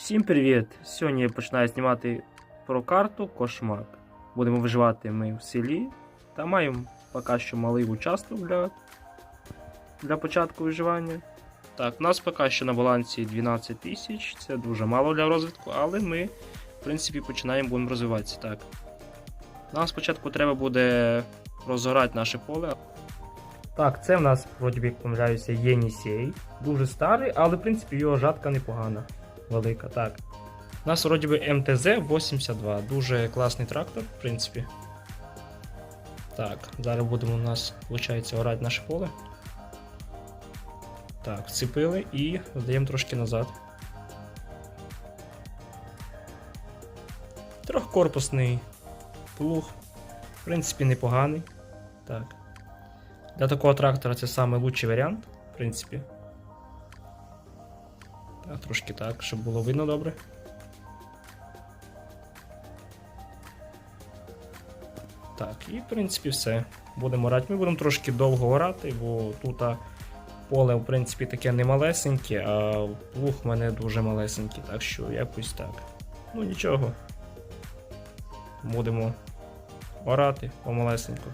Всім привіт! Сьогодні я починаю знімати про карту Кошмак. Будемо виживати ми в селі та маємо поки що малий участок для, для початку виживання. Так, у нас поки що на балансі 12 тисяч, це дуже мало для розвитку, але ми, в принципі, починаємо будемо розвиватися. Так. Нам спочатку треба буде розгорати наше поле. Так, це в нас, вроді помиляюся, Єнісей. Дуже старий, але в принципі його жатка непогана велика. Так. У нас вроді би МТЗ-82. Дуже класний трактор, в принципі. Так, зараз будемо у нас, виходить, орати наше поле. Так, вцепили і здаємо трошки назад. Трьохкорпусний плуг. В принципі, непоганий. Так. Для такого трактора це найкращий варіант, в принципі. Трошки так, щоб було видно добре. Так, і в принципі все. Будемо орати. Ми будемо трошки довго орати, бо тут поле, в принципі, таке не малесеньке, а плуг в мене дуже малесенький, так що якось так. Ну нічого. Будемо орати помалесенько.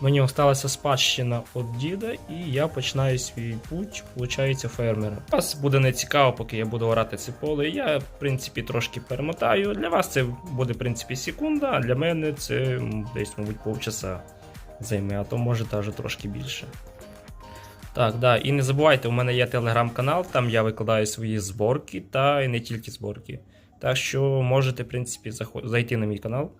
Мені осталася спадщина від діда, і я починаю свій путь, виходить, фермера. Вас буде не цікаво, поки я буду орати це поле. Я, в принципі, трошки перемотаю. Для вас це буде, в принципі, секунда, а для мене це десь, мабуть, полчаса займе, а то може навіть трошки більше. Так, да, і не забувайте, у мене є телеграм-канал, там я викладаю свої зборки та і не тільки зборки. Так що можете, в принципі, зайти на мій канал.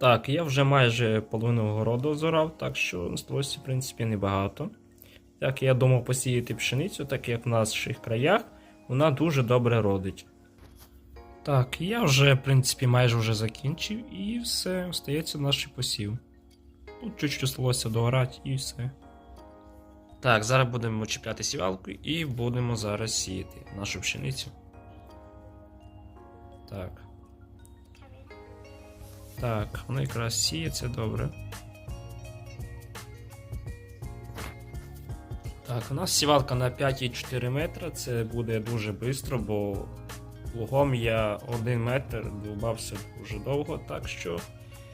Так, я вже майже половину городу зорав, так що сталося, в принципі, небагато. Так, я думав посіяти пшеницю, так як в наших краях вона дуже добре родить. Так, я вже, в принципі, майже вже закінчив і все, остається наш посів. Тут чуть-чуть сталося доорати і все. Так, зараз будемо чіпляти сівалку і будемо зараз сіяти нашу пшеницю. Так. Так, воно якраз сіє, це добре. Так, у нас сівалка на 5,4 метра, це буде дуже швидко, бо лугом я 1 метр довбався дуже довго, так що,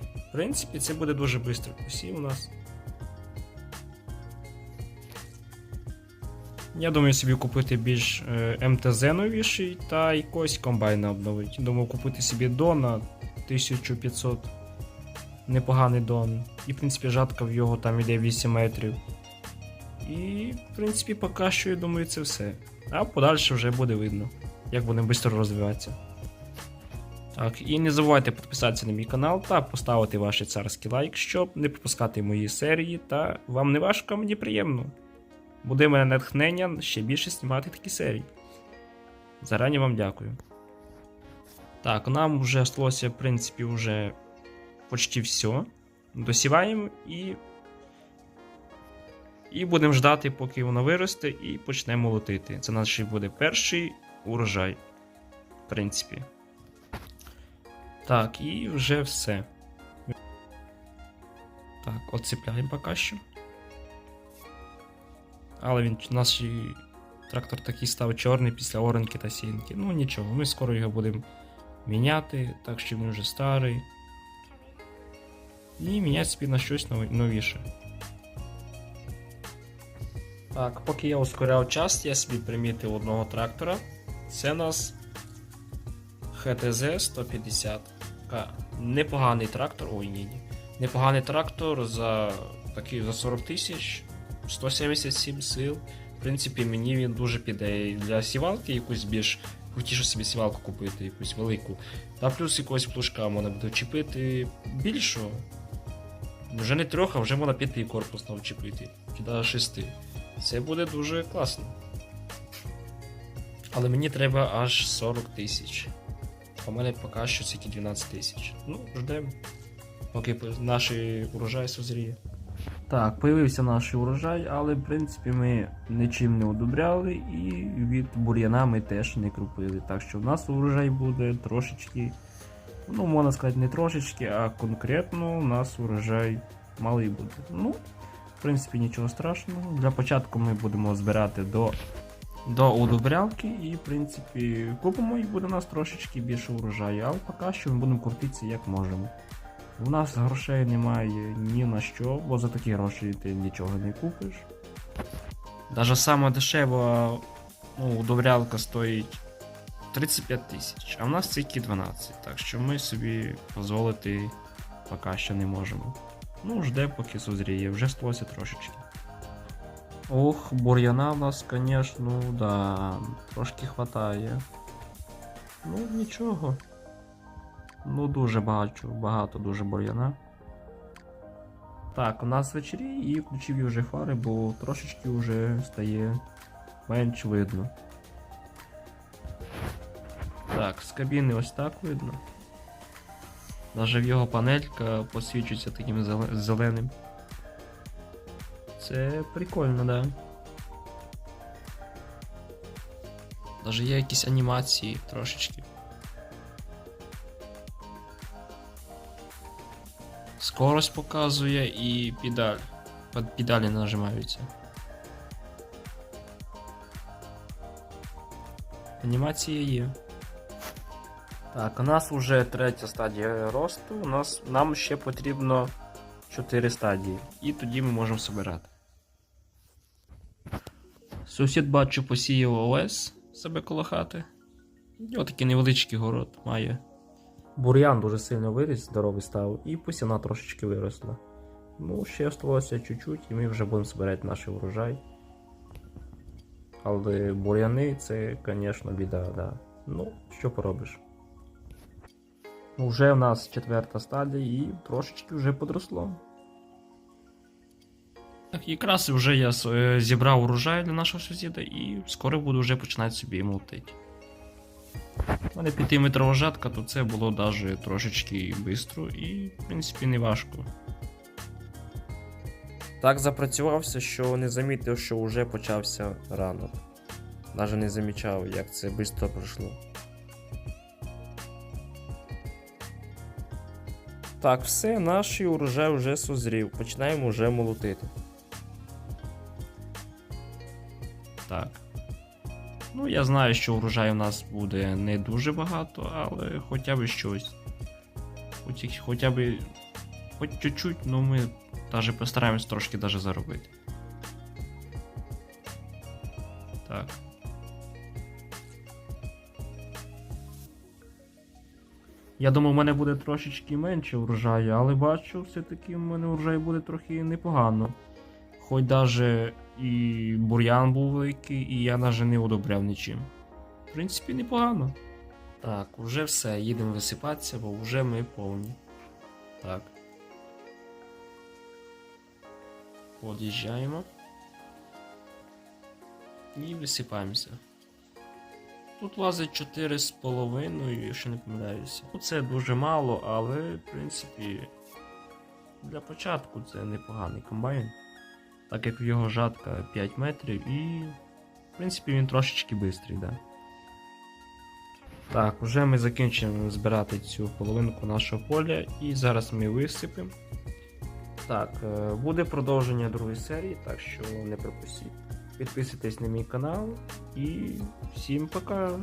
в принципі, це буде дуже швидко посів у нас. Я думаю собі купити більш е, МТЗ новіший та якогось комбайна обновити. Думаю купити собі Дона 1500 непоганий Дон. І, в принципі, жатка в його там іде 8 метрів. І, в принципі, поки що, я думаю, це все. А подальше вже буде видно, як будемо швидко розвиватися. Так, і не забувайте підписатися на мій канал та поставити ваш царський лайк, щоб не пропускати мої серії, та вам не важко, мені приємно. Буде мене натхнення ще більше знімати такі серії. Зарані вам дякую. Так, нам вже сталося, в принципі, вже почти все. Досіваємо і. І будемо ждати, поки воно виросте, і почнемо молотити. Це наш буде перший урожай. В принципі. Так, і вже все. Так, оцепляємо поки що. Але він наш трактор такий став чорний після оранки та сінки. Ну нічого, ми скоро його будемо міняти, так що він вже старий. І міняти собі на щось новіше. Так, поки я ускоряв час, я собі примітив одного трактора. Це у нас ХТЗ 150. Ка- Непоганий трактор. Ой, ні, ні. Непоганий трактор за такий за 40 тисяч, 177 сил. В принципі, мені він дуже піде для сівалки якусь більш крутіше собі сівалку купити, якусь велику. Та плюс якогось плужка можна буде вчепити більшого. Вже не трьох, а вже можна п'яти корпус вчепити. Чи навіть шести. Це буде дуже класно. Але мені треба аж 40 тисяч. В мене поки що тільки 12 тисяч. Ну, ждемо. Поки наш урожай созріє. Так, появився наш урожай, але в принципі ми нічим не одобряли і від бур'яна ми теж не крупили. Так що в нас урожай буде трошечки, ну можна сказати, не трошечки, а конкретно у нас урожай малий буде. Ну, в принципі, нічого страшного. Для початку ми будемо збирати до до удобрялки і, в принципі, купимо і буде у нас трошечки більше урожаю, але поки що ми будемо крутитися як можемо. У нас грошей немає ні на що, бо за такі гроші ти нічого не купиш. Даже сама дешева ну, удобрялка стоїть 35 тисяч, а в нас тільки 12, так що ми собі дозволити поки що не можемо. Ну, жде, поки созріє, вже сталося трошечки. Ох, бур'яна в нас, звісно, да, трошки хватає. Ну, нічого. Ну, дуже багато, багато дуже бур'яна. Так, у нас вечері і включив вже фари, бо трошечки вже стає менш видно. Так, з кабіни ось так видно. Даже в його панелька посвічується таким зеленим. Це прикольно, да. Даже є якісь анімації трошечки. Скорость показує і педаль. Пед- Педалі нажимаються. Анімація є. Так, у нас вже третя стадія росту. У нас, нам ще потрібно 4 стадії. І тоді ми можемо збирати. Сусід бачу посіяв ОС себе коло хати. У нього такий невеличкий город має. Бур'ян дуже сильно виріс, здоровий став, і посіна трошечки виросла. Ну, ще осталося чуть-чуть, і ми вже будемо збирати наш урожай. Але бур'яни це, звісно, біда, да. Ну, що поробиш. Уже в нас четверта стадія і трошечки вже подросло. Так, якраз вже я е, зібрав урожай для нашого сусіда і скоро буду вже починати собі молотити. У мене 5-метрова жатка, то це було навіть трошечки швидко і, в принципі, не важко. Так запрацювався, що не замітив, що вже почався ранок. Навіть не замічав, як це швидко пройшло. Так, все, наш урожай вже созрів. Починаємо вже молотити. Так. Ну, я знаю, що урожаю у нас буде не дуже багато, але хоча б щось. Хоч, хоча б. Хоч чуть-чуть, ну ми навіть постараємось трошки даже заробити. Так. Я думав, у мене буде трошечки менше врожаю, але бачу, все-таки в мене врожай буде трохи непогано. Хоч даже і бур'ян був великий, і я навіть не удобряв нічим. В принципі, непогано. Так, уже все, їдемо висипатися, бо вже ми повні. Так. Під'їжджаємо. І висипаємося. Тут лазить 4,5, якщо не помиляюся. Ну, це дуже мало, але, в принципі, для початку це непоганий комбайн. Так як в його жатка 5 метрів і, в принципі, він трошечки швидкий, да. Так, вже ми закінчимо збирати цю половинку нашого поля, і зараз ми висипемо. Так, е, буде продовження другої серії, так що не пропустіть. Підписуйтесь на мій канал і всім пока.